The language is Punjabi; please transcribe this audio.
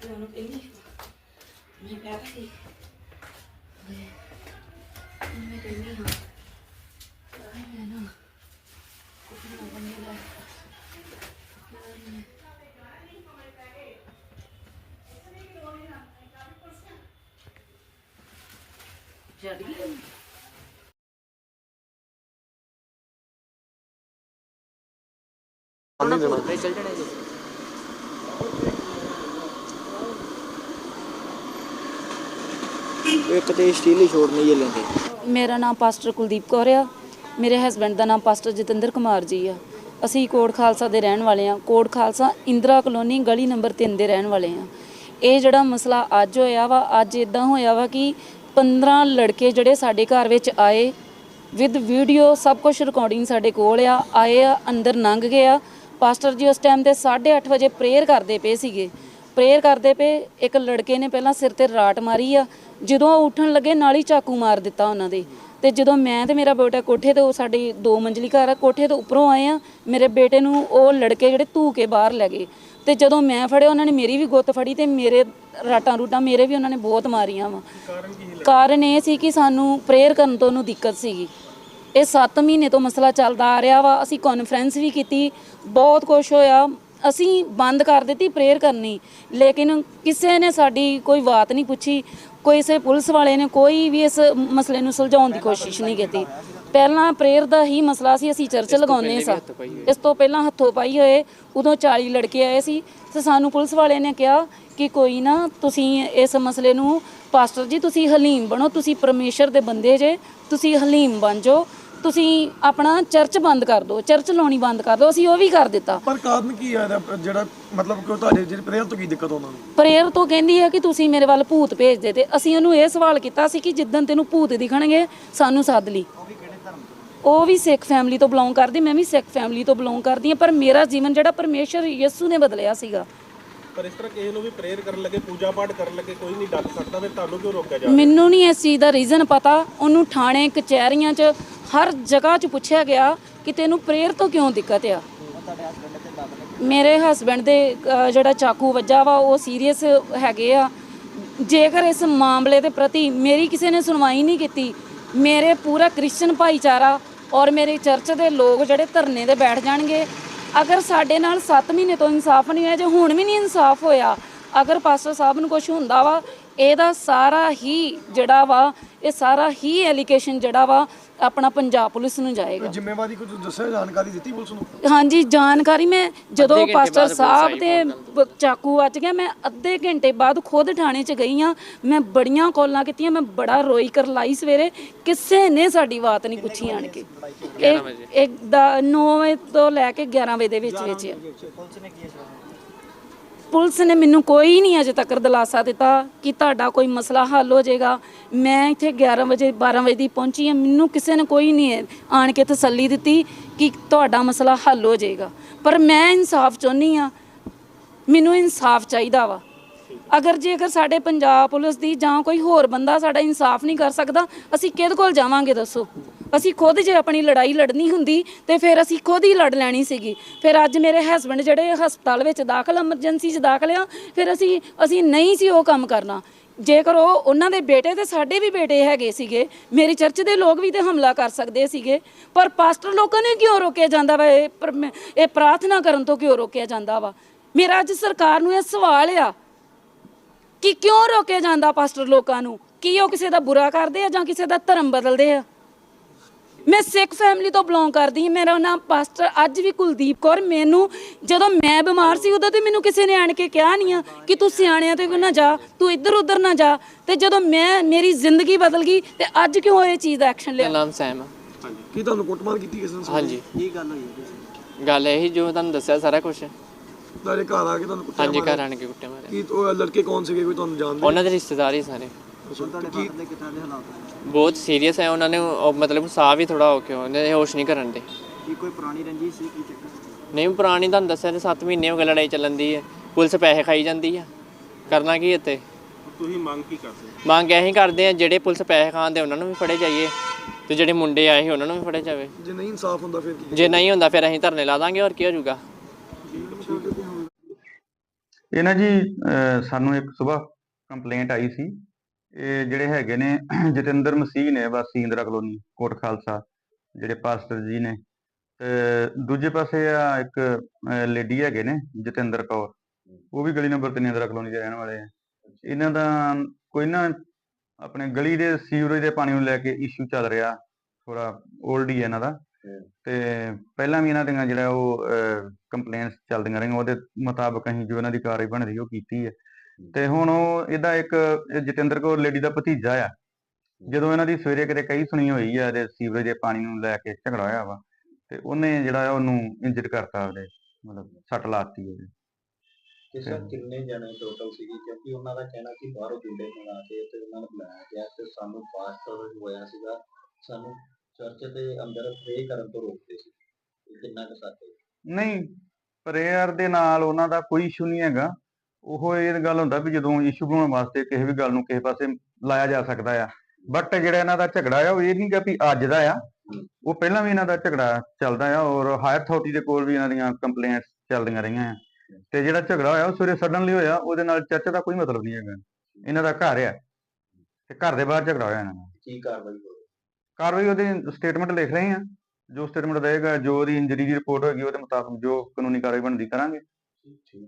ਉਹਨੂੰ ਕਹਿੰਦੀ ਮੈਂ ਕਹਿ ਰਹੀ ਮੈਂ ਕਹਿੰਦੀ ਹਾਂ ਆਈ ਮੈਂ ਨਾ ਕੁਝ ਨਾ ਬੰਦੇ ਦਾ ਛੱਡ ਗਈ ਇੱਕ ਤੇ ਸਟੀਲ ਹੀ ਛੋੜਨੀ ਲੈਂਦੇ। ਮੇਰਾ ਨਾਮ ਪਾਸਟਰ ਕੁਲਦੀਪ ਕੌਰ ਆ। ਮੇਰੇ ਹਸਬੰਡ ਦਾ ਨਾਮ ਪਾਸਟਰ ਜਤਿੰਦਰ ਕੁਮਾਰ ਜੀ ਆ। ਅਸੀਂ ਕੋਟ ਖਾਲਸਾ ਦੇ ਰਹਿਣ ਵਾਲੇ ਆ। ਕੋਟ ਖਾਲਸਾ ਇੰਦਰਾ ਕਲੋਨੀ ਗਲੀ ਨੰਬਰ 3 ਦੇ ਰਹਿਣ ਵਾਲੇ ਆ। ਇਹ ਜਿਹੜਾ ਮਸਲਾ ਅੱਜ ਹੋਇਆ ਵਾ, ਅੱਜ ਇਦਾਂ ਹੋਇਆ ਵਾ ਕਿ 15 ਲੜਕੇ ਜਿਹੜੇ ਸਾਡੇ ਘਰ ਵਿੱਚ ਆਏ ਵਿਦ ਵੀਡੀਓ ਸਭ ਕੁਝ ਰਿਕਾਰਡਿੰਗ ਸਾਡੇ ਕੋਲ ਆ। ਆਏ ਆ, ਅੰਦਰ ਲੰਘ ਗਏ ਆ। ਪਾਸਟਰ ਜੀ ਉਸ ਟਾਈਮ ਤੇ 8:30 ਵਜੇ ਪ੍ਰੇਅਰ ਕਰਦੇ ਪਏ ਸੀਗੇ। ਪ੍ਰੇਅਰ ਕਰਦੇ ਪਏ ਇੱਕ ਲੜਕੇ ਨੇ ਪਹਿਲਾਂ ਸਿਰ ਤੇ ਰਾਟ ਮਾਰੀ ਆ ਜਦੋਂ ਉਹ ਉੱਠਣ ਲੱਗੇ ਨਾਲ ਹੀ ਚਾਕੂ ਮਾਰ ਦਿੱਤਾ ਉਹਨਾਂ ਦੇ। ਤੇ ਜਦੋਂ ਮੈਂ ਤੇ ਮੇਰਾ ਬੇਟਾ ਕੋਠੇ ਤੇ ਉਹ ਸਾਡੀ ਦੋ ਮੰਜ਼ਲੀ ਘਰ ਆ ਕੋਠੇ ਤੋਂ ਉੱਪਰੋਂ ਆਏ ਆ ਮੇਰੇ ਬੇਟੇ ਨੂੰ ਉਹ ਲੜਕੇ ਜਿਹੜੇ ਧੂ ਕੇ ਬਾਹਰ ਲੈ ਗਏ। ਤੇ ਜਦੋਂ ਮੈਂ ਫੜਿਆ ਉਹਨਾਂ ਨੇ ਮੇਰੀ ਵੀ ਗੁੱਤ ਫੜੀ ਤੇ ਮੇਰੇ ਰਾਟਾਂ ਰੂਟਾਂ ਮੇਰੇ ਵੀ ਉਹਨਾਂ ਨੇ ਬਹੁਤ ਮਾਰੀਆਂ ਵਾ। ਕਾਰਨ ਇਹ ਸੀ ਕਿ ਸਾਨੂੰ ਪ੍ਰੇਅਰ ਕਰਨ ਤੋਂ ਉਹਨੂੰ ਦਿੱਕਤ ਸੀਗੀ। ਇਹ 7 ਮਹੀਨੇ ਤੋਂ ਮਸਲਾ ਚੱਲਦਾ ਆ ਰਿਹਾ ਵਾ ਅਸੀਂ ਕਾਨਫਰੰਸ ਵੀ ਕੀਤੀ ਬਹੁਤ ਕੁਝ ਹੋਇਆ। ਅਸੀਂ ਬੰਦ ਕਰ ਦਿੱਤੀ ਪ੍ਰੇਅਰ ਕਰਨੀ। ਲੇਕਿਨ ਕਿਸੇ ਨੇ ਸਾਡੀ ਕੋਈ ਬਾਤ ਨਹੀਂ ਪੁੱਛੀ ਕੋਈ ਸੇ ਪੁਲਿਸ ਵਾਲੇ ਨੇ ਕੋਈ ਵੀ ਇਸ ਮਸਲੇ ਨੂੰ ਸੁਲਝਾਉਣ ਦੀ ਕੋਸ਼ਿਸ਼ ਨਹੀਂ ਕੀਤੀ। ਪਹਿਲਾਂ ਪ੍ਰੇਅਰ ਦਾ ਹੀ ਮਸਲਾ ਸੀ ਅਸੀਂ ਚਰਚ ਲਗਾਉਂਦੇ ਸਾਂ। ਇਸ ਤੋਂ ਪਹਿਲਾਂ ਹੱਥੋਂ ਪਾਈ ਹੋਏ ਉਦੋਂ 40 ਲੜਕੇ ਆਏ ਸੀ। ਤੇ ਸਾਨੂੰ ਪੁਲਿਸ ਵਾਲੇ ਨੇ ਕਿਹਾ ਕਿ ਕੋਈ ਨਾ ਤੁਸੀਂ ਇਸ ਮਸਲੇ ਨੂੰ ਪਾਸਟਰ ਜੀ ਤੁਸੀਂ ਹਲੀਮ ਬਣੋ ਤੁਸੀਂ ਪਰਮੇਸ਼ਰ ਦੇ ਬੰਦੇ ਜੇ ਤੁਸੀਂ ਹਲੀਮ ਬਣ ਜਾਓ। ਤੁਸੀਂ ਆਪਣਾ ਚਰਚ ਬੰਦ ਕਰ ਦਿਓ ਚਰਚ ਲਾਉਣੀ ਬੰਦ ਕਰ ਦਿਓ ਅਸੀਂ ਉਹ ਵੀ ਕਰ ਦਿੱਤਾ। ਪਰ ਕਾਰਨ ਕੀ ਆ ਇਹਦਾ ਜਿਹੜਾ ਮਤਲਬ ਕਿ ਉਹ ਤੁਹਾਡੇ ਜਿਹੜੀ ਪ੍ਰੇਅਰ ਤੋਂ ਕੀ ਦਿੱਕਤ ਉਹਨਾਂ ਨੂੰ? ਪ੍ਰੇਅਰ ਤੋਂ ਕਹਿੰਦੀ ਹੈ ਕਿ ਤੁਸੀਂ ਮੇਰੇ ਵੱਲ ਭੂਤ ਭੇਜ ਦੇ ਤੇ ਅਸੀਂ ਉਹਨੂੰ ਇਹ ਸਵਾਲ ਕੀਤਾ ਸੀ ਕਿ ਜਿੱਦਣ ਤੈਨੂੰ ਭੂਤ ਦਿਖਣਗੇ ਸਾਨੂੰ ਸੱਦ ਲਈ। ਉਹ ਵੀ ਸਿੱਖ ਫੈਮਿਲੀ ਤੋਂ ਬਿਲੋਂਗ ਕਰਦੀ ਮੈਂ ਵੀ ਸਿੱਖ ਫੈਮਿਲੀ ਤੋਂ ਬਿਲੋਂਗ ਕਰਦੀ ਹਾਂ ਪਰ ਮੇਰਾ ਜੀਵਨ ਜਿਹੜਾ ਪਰਮੇਸ਼ਰ ਯਿਸੂ ਨੇ ਬਦਲਿਆ ਸੀਗਾ। ਪਰ ਇਸ ਤਰ੍ਹਾਂ ਕਿਸੇ ਨੂੰ ਵੀ ਪ੍ਰੇਅਰ ਕਰਨ ਲੱਗੇ ਪੂਜਾ ਪਾਠ ਕਰਨ ਲੱਗੇ ਕੋਈ ਨਹੀਂ ਡੱਕ ਸਕਦਾ ਫਿਰ ਤੁਹਾਨੂੰ ਕਿਉਂ ਰੋਕਿਆ ਜਾ ਮੈਨੂੰ ਨਹੀਂ ਇਸ ਚੀਜ਼ ਦਾ ਰੀਜ਼ਨ ਪਤਾ। ਉਹਨੂੰ ਥਾਣੇ ਕਚਹਿਰੀਆਂ 'ਚ ਹਰ ਜਗ੍ਹਾ 'ਚ ਪੁੱਛਿਆ ਗਿਆ ਕਿ ਤੈਨੂੰ ਪ੍ਰੇਅਰ ਤੋਂ ਕਿਉਂ ਦਿੱਕਤ ਆ? ਮੇਰੇ ਹਸਬੰਡ ਦੇ ਜਿਹੜਾ ਚਾਕੂ ਵੱਜਾ ਵਾ, ਉਹ ਸੀਰੀਅਸ ਹੈਗੇ ਆ। ਜੇਕਰ ਇਸ ਮਾਮਲੇ ਦੇ ਪ੍ਰਤੀ ਮੇਰੀ ਕਿਸੇ ਨੇ ਸੁਣਵਾਈ ਨਹੀਂ ਕੀਤੀ, ਮੇਰੇ ਪੂਰਾ ਕ੍ਰਿਸਚਨ ਭਾਈਚਾਰਾ ਔਰ ਮੇਰੇ ਚਰਚ ਦੇ ਲੋਕ ਜਿਹੜੇ ਧਰਨੇ ਤੇ ਬੈਠ ਜਾਣਗੇ, ਅਗਰ ਸਾਡੇ ਨਾਲ 7 ਮਹੀਨੇ ਤੋਂ ਇਨਸਾਫ ਨਹੀਂ ਹੋਇਆ, ਜੇ ਹੁਣ ਵੀ ਨਹੀਂ ਇਨਸਾਫ ਹੋਇਆ, ਅਗਰ ਪਾਸਟਰ ਸਾਹਿਬ ਨੂੰ ਕੁਝ ਹੁੰਦਾ ਵਾ ਇਹਦਾ ਸਾਰਾ ਹੀ ਜਿਹੜਾ ਵਾ ਇਹ ਸਾਰਾ ਹੀ ਐਲੀਗੇਸ਼ਨ ਜਿਹੜਾ ਵਾ ਆਪਣਾ ਪੰਜਾਬ ਪੁਲਿਸ ਨੂੰ ਜਾਏਗਾ। ਜ਼ਿੰਮੇਵਾਰੀ ਕੁਝ ਦੱਸਿਆ ਜਾਣਕਾਰੀ ਦਿੱਤੀ ਪੁਲਿਸ ਨੂੰ? ਹਾਂਜੀ ਜਾਣਕਾਰੀ ਮੈਂ ਜਦੋਂ ਪਾਸਟਰ ਸਾਹਿਬ ਤੇ ਬ- ਚਾਕੂ ਵੱਜ ਗਿਆ ਮੈਂ ਅੱਧੇ ਘੰਟੇ ਬਾਅਦ ਖੁਦ ਥਾਣੇ 'ਚ ਗਈ ਆ ਮੈਂ ਬੜੀਆਂ ਕਾਲਾਂ ਕੀਤੀਆਂ ਮੈਂ ਬੜਾ ਰੋਈ ਕਰ ਲਾਈ ਸਵੇਰੇ। ਕਿਸੇ ਨੇ ਸਾਡੀ ਬਾਤ ਨਹੀਂ ਪੁੱਛੀ ਆਣ ਕੇ। ਇਹ ਇੱਕ ਦਾ 9 ਵਜੇ ਤੋਂ ਲੈ ਕੇ 11 ਵਜੇ ਦੇ ਵਿੱਚ ਵਿੱਚ ਆ। ਪੁਲਿਸ ਨੇ ਮੈਨੂੰ ਕੋਈ ਨਹੀਂ ਅਜੇ ਤੱਕ ਦਿਲਾਸਾ ਦਿੱਤਾ ਕਿ ਤੁਹਾਡਾ ਕੋਈ ਮਸਲਾ ਹੱਲ ਹੋ ਜਾਏਗਾ। ਮੈਂ ਇੱਥੇ 11 ਵਜੇ 12 ਵਜੇ ਦੀ ਪਹੁੰਚੀ ਹਾਂ। ਮੈਨੂੰ ਕਿਸੇ ਨੇ ਕੋਈ ਨਹੀਂ ਆਣ ਕੇ ਤਸੱਲੀ ਦਿੱਤੀ ਕਿ ਤੁਹਾਡਾ ਮਸਲਾ ਹੱਲ ਹੋ ਜਾਏਗਾ। ਪਰ ਮੈਂ ਇਨਸਾਫ ਚਾਹੁੰਦੀ ਆ ਮੈਨੂੰ ਇਨਸਾਫ ਚਾਹੀਦਾ ਵਾ। ਅਗਰ ਜੇ ਅਗਰ ਸਾਡੇ ਪੰਜਾਬ ਪੁਲਿਸ ਦੀ ਜਾਂ ਕੋਈ ਹੋਰ ਬੰਦਾ ਸਾਡਾ ਇਨਸਾਫ ਨਹੀਂ ਕਰ ਸਕਦਾ, ਅਸੀਂ ਕਿਹਦੇ ਕੋਲ ਜਾਵਾਂਗੇ ਦੱਸੋ? ਅਸੀਂ ਖੁਦ ਜੇ ਆਪਣੀ ਲੜਾਈ ਲੜਨੀ ਹੁੰਦੀ ਤੇ ਫਿਰ ਅਸੀਂ ਖੁਦ ਹੀ ਲੜ ਲੈਣੀ ਸੀਗੀ। ਫਿਰ ਅੱਜ ਮੇਰੇ ਹਸਬੰਡ ਜਿਹੜੇ ਹਸਪਤਾਲ ਵਿੱਚ ਦਾਖਲ ਐਮਰਜੈਂਸੀ 'ਚ ਦਾਖਲ ਆ, ਫਿਰ ਅਸੀਂ ਅਸੀਂ ਨਹੀਂ ਸੀ ਉਹ ਕੰਮ ਕਰਨਾ। ਜੇਕਰ ਉਹ ਉਹਨਾਂ ਦੇ ਬੇਟੇ ਤੇ ਸਾਡੇ ਵੀ ਬੇਟੇ ਹੈਗੇ ਸੀਗੇ, ਮੇਰੀ ਚਰਚ ਦੇ ਲੋਕ ਵੀ ਤੇ ਹਮਲਾ ਕਰ ਸਕਦੇ ਸੀਗੇ। ਪਰ ਪਾਸਟਰ ਲੋਕਾਂ ਨੇ ਕਿਉਂ ਰੋਕਿਆ ਜਾਂਦਾ ਵਾ? ਇਹ ਪਰ- ਇਹ ਪ੍ਰਾਰਥਨਾ ਕਰਨ ਤੋਂ ਕਿਉਂ ਰੋਕਿਆ ਜਾਂਦਾ ਵਾ? ਮੇਰਾ ਅੱਜ ਸਰਕਾਰ ਨੂੰ ਇਹ ਸਵਾਲ ਆ ਕਿ ਕਿਉਂ ਰੋਕਿਆ ਜਾਂਦਾ ਪਾਸਟਰ ਲੋਕਾਂ ਨੂੰ? ਕੀ ਉਹ ਕਿਸੇ ਦਾ ਬੁਰਾ ਕਰਦੇ ਆ ਜਾਂ ਕਿਸੇ ਦਾ ਧਰਮ ਬਦਲਦੇ ਆ? ਮੈਂ ਸਿੱਖ ਫੈਮਿਲੀ ਤੋਂ ਬਿਲੋਂਗ ਕਰਦੀ ਹਾਂ ਮੇਰਾ ਨਾਮ ਪਾਸਟਰ ਅੱਜ ਵੀ ਕੁਲਦੀਪ ਕੌਰ। ਮੈਨੂੰ ਜਦੋਂ ਮੈਂ ਬਿਮਾਰ ਸੀ ਉਦੋਂ ਤੇ ਮੈਨੂੰ ਕਿਸੇ ਨੇ ਆਣ ਕੇ ਕਿਹਾ ਨਹੀਂ ਆ ਕਿ ਤੂੰ ਸਿਆਣਿਆਂ ਤੇ ਨਾ ਜਾ ਤੂੰ ਇੱਧਰ ਉੱਧਰ ਨਾ ਜਾ। ਤੇ ਜਦੋਂ ਮੈਂ ਮੇਰੀ ਜ਼ਿੰਦਗੀ ਬਦਲ ਗਈ ਤੇ ਅੱਜ ਕਿਉਂ ਇਹ ਚੀਜ਼ ਦਾ ਐਕਸ਼ਨ ਮੇਰਾ ਲਿਆ ਨਾਮ ਸੈਮ ਆ। ਕੀ ਤੁਹਾਨੂੰ ਕੁੱਟਮਾਰ ਕੀਤੀ ਕਿਸੇ ਨੇ ਹਾਂਜੀ। ਕੀ ਗੱਲ ਹੋਈ ਹੈ ਕਿਸੇ ਗੱਲ ਇਹੀ ਜੋ ਤੁਹਾਨੂੰ ਦੱਸਿਆ ਸਾਰਾ ਕੁਝ ਤੁਹਾਡੇ ਘਰ ਆ ਕੇ ਤੁਹਾਨੂੰ ਕੁੱਟਿਆ ਹਾਂਜੀ? ਘਰ ਆਣ ਕੇ ਕੁੱਟੇ ਮਾਰੇ ਕੀ ਉਹ ਲੜਕੇ ਕੌਣ ਸੀਗੇ? ਕੋਈ ਤੁਹਾਨੂੰ ਜਾਣਦੇ? ਉਹਨਾਂ ਦੇ ਰਿਸ਼ਤੇਦਾਰ ਹੀ ਸਾਰੇ। ਨੇ ਬਹੁਤ ਸੀਰੀਅਸ ਹੈ ਉਹਨਾਂ ਨੇ ਉਹ ਮਤਲਬ ਸਾਹ ਵੀ ਥੋੜਾ ਹੋ ਕੇ ਉਹਨਾਂ ਦੇ ਹੋਸ਼ ਨਹੀਂ ਕਰਨ ਦੇ। ਕੀ ਕੋਈ ਪੁਰਾਣੀ ਰੰਜਿਸ਼ ਸੀ ਕੀ ਚੱਕਰ ਨਹੀਂ ਪੁਰਾਣੀ ਤੁਹਾਨੂੰ ਦੱਸਿਆ ਤੇ 7 ਮਹੀਨੇ ਹੋ ਗਏ ਲੜਾਈ ਚੱਲਣ ਦੀ ਹੈ ਪੁਲਿਸ ਪੈਸੇ ਖਾਈ ਜਾਂਦੀ ਆ ਕਰਨਾ ਕੀ ਇੱਥੇ? ਤੁਸੀਂ ਮੰਗ ਕੀ ਕਰਦੇ? ਮੰਗ ਇਹੀ ਕਰਦੇ ਆ ਜਿਹੜੇ ਪੁਲਿਸ ਪੈਸੇ ਖਾਂਦੇ ਉਹਨਾਂ ਨੂੰ ਵੀ ਫੜੇ ਜਾਈਏ। ਤੇ ਜਿਹੜੇ ਮੁੰਡੇ ਆਏ ਸੀ ਉਹਨਾਂ ਨੂੰ ਵੀ ਫੜੇ ਜਾਵੇ। ਜੇ ਨਹੀਂ ਇਨਸਾਫ ਹੁੰਦਾ ਫਿਰ ਕੀ ਜੇ ਨਹੀਂ ਹੁੰਦਾ ਫਿਰ ਅਸੀਂ ਧਰਨੇ ਲਾ ਦਾਂਗੇ ਹੋਰ ਕੀ ਹੋ ਜਾਊਗਾ? ਇਹ ਨਾ ਜੀ ਸਾਨੂੰ ਇੱਕ ਸਵੇਰ ਕੰਪਲੇਂਟ ਆਈ ਸੀ। ਇਹ ਜਿਹੜੇ ਹੈਗੇ ਨੇ ਜਤਿੰਦਰ ਮਸੀਹ ਨੇ ਵਾਸੀ ਇੰਦਰਾ ਕਲੋਨੀ ਕੋਟ ਖਾਲਸਾ ਜਿਹੜੇ ਪਾਸਟਰ ਜੀ ਨੇ। ਤੇ ਦੂਜੇ ਪਾਸੇ ਆ ਇੱਕ ਲੇਡੀ ਹੈਗੇ ਨੇ ਜਤਿੰਦਰ ਕੌਰ। ਉਹ ਵੀ ਗਲੀ ਨੰਬਰ 3 ਇੰਦਰਾ ਕਲੋਨੀ ਦੇ ਰਹਿਣ ਵਾਲੇ ਆ। ਇਹਨਾਂ ਦਾ ਕੋਈ ਨਾ ਆਪਣੇ ਗਲੀ ਦੇ ਸੀਵਰੇਜ ਦੇ ਪਾਣੀ ਨੂੰ ਲੈ ਕੇ ਇਸ਼ੂ ਚੱਲ ਰਿਹਾ ਥੋੜਾ 올ਡ ਹੀ ਹੈ ਇਹਨਾਂ ਦਾ। ਤੇ ਪਹਿਲਾਂ ਵੀ ਇਹਨਾਂ ਦੀਆਂ ਜਿਹੜਾ ਉਹ ਕੰਪਲੇਂਟਸ ਚੱਲਦੀਆਂ ਰਹੀਆਂ ਉਹਦੇ ਮੁਤਾਬਕ ਅਸੀਂ ਜੋ ਇਹਨਾਂ ਦੀ ਕਾਰਵਾਈ ਬਣ ਰਹੀ ਉਹ ਕੀਤੀ ਹੈ। ਤੇ ਹੁਣ ਉਹ ਇਹਦਾ ਇੱਕ ਇਹ ਜਤਿੰਦਰ ਕੌਰ ਲੇਡੀ ਦਾ ਭਤੀਜਾ ਆ। ਜਦੋਂ ਇਹਨਾਂ ਦੀ ਸਵੇਰੇ ਕਿਤੇ ਕਹੀ ਸੁਣੀ ਹੋਈ ਆ ਇਹਦੇ ਸੀਵਰੇਜ ਦੇ ਪਾਣੀ ਨੂੰ ਲੈ ਕੇ ਝਗੜਾ ਹੋਇਆ ਵਾ ਤੇ ਉਹਨੇ ਜਿਹੜਾ ਆ ਉਹਨੂੰ ਇੰਜਰ ਕਰਤਾ ਉਹਦੇ ਮਤਲਬ ਸੱਟ ਲਾਤੀ ਉਹਦੇ। ਤੇ ਸਰ ਕਿੰਨੇ ਜਣੇ ਟੋਟਲ ਸੀਗੇ? ਕਿਉਂਕਿ ਉਹਨਾਂ ਦਾ ਕਹਿਣਾ ਕਿ ਬਾਹਰੋਂ ਗੁੰਡੇ ਮੰਗਾ ਕੇ ਤੇ ਉਹਨਾਂ ਨੂੰ ਬੁਲਾਇਆ ਗਿਆ ਤੇ ਸਾਨੂੰ ਪਾਸਟਰ ਹੋਇਆ ਸੀਗਾ। ਸਾਨੂੰ ਚਰਚ ਦੇ ਅੰਦਰ ਪ੍ਰੇ ਕਰਨ ਤੋਂ ਰੋਕਦੇ ਸੀ। ਕਿੰਨਾ ਕੁ ਸੱਚ ਨਹੀਂ ਪ੍ਰੇਅਰ ਦੇ ਨਾਲ ਉਹਨਾਂ ਦਾ ਕੋਈ ਇਸ਼ੂ ਨਹੀਂ ਹੈਗਾ। ਉਹ ਇਹ ਗੱਲ ਹੁੰਦਾ ਵੀ ਜਦੋਂ ਇਸ਼ੂ ਬਣਾਉਣ ਵਾਸਤੇ ਕਿਸੇ ਵੀ ਗੱਲ ਨੂੰ ਕਿਸੇ ਪਾਸੇ ਲਾਇਆ ਜਾ ਸਕਦਾ ਆ। ਬਟ ਜਿਹੜਾ ਇਹਨਾਂ ਦਾ ਝਗੜਾ ਆ ਉਹ ਇਹ ਨਹੀਂ ਗਾ ਵੀ ਅੱਜ ਦਾ ਆ। ਉਹ ਪਹਿਲਾਂ ਵੀ ਇਹਨਾਂ ਦਾ ਝਗੜਾ ਚੱਲਦਾ ਆ ਔਰ ਹਾਇਰ ਅਥਾਰਟੀ ਦੇ ਕੋਲ ਵੀ ਇਹਨਾਂ ਦੀਆਂ ਕੰਪਲੇਂਟਸ ਚੱਲਦੀਆਂ ਰਹੀਆਂ ਆ। ਤੇ ਜਿਹੜਾ ਝਗੜਾ ਹੋਇਆ ਉਹ ਸਵੇਰੇ ਸਡਨਲੀ ਹੋਇਆ ਉਹਦੇ ਨਾਲ ਚਰਚ ਦਾ ਕੋਈ ਮਤਲਬ ਨਹੀਂ ਹੈਗਾ। ਇਹਨਾਂ ਦਾ ਘਰ ਆ। ਤੇ ਘਰ ਦੇ ਬਾਹਰ ਝਗੜਾ ਹੋਇਆ ਇਹਨਾਂ ਦਾ। ਕੀ ਕਾਰਵਾਈ ਕਾਰਵਾਈ ਉਹਦੀ ਸਟੇਟਮੈਂਟ ਲਿਖ ਰਹੇ ਆ। ਜੋ ਸਟੇਟਮੈਂਟ ਦੇਗਾ ਜੋ ਉਹਦੀ ਇੰਜਰੀ ਦੀ ਰਿਪੋਰਟ ਹੋਏਗੀ ਉਹਦੇ ਮੁਤਾਬਕ ਜੋ ਕਾਨੂੰਨੀ ਕਾਰਵਾਈ ਬਣਦੀ ਕਰਾਂਗੇ। ਠੀਕ।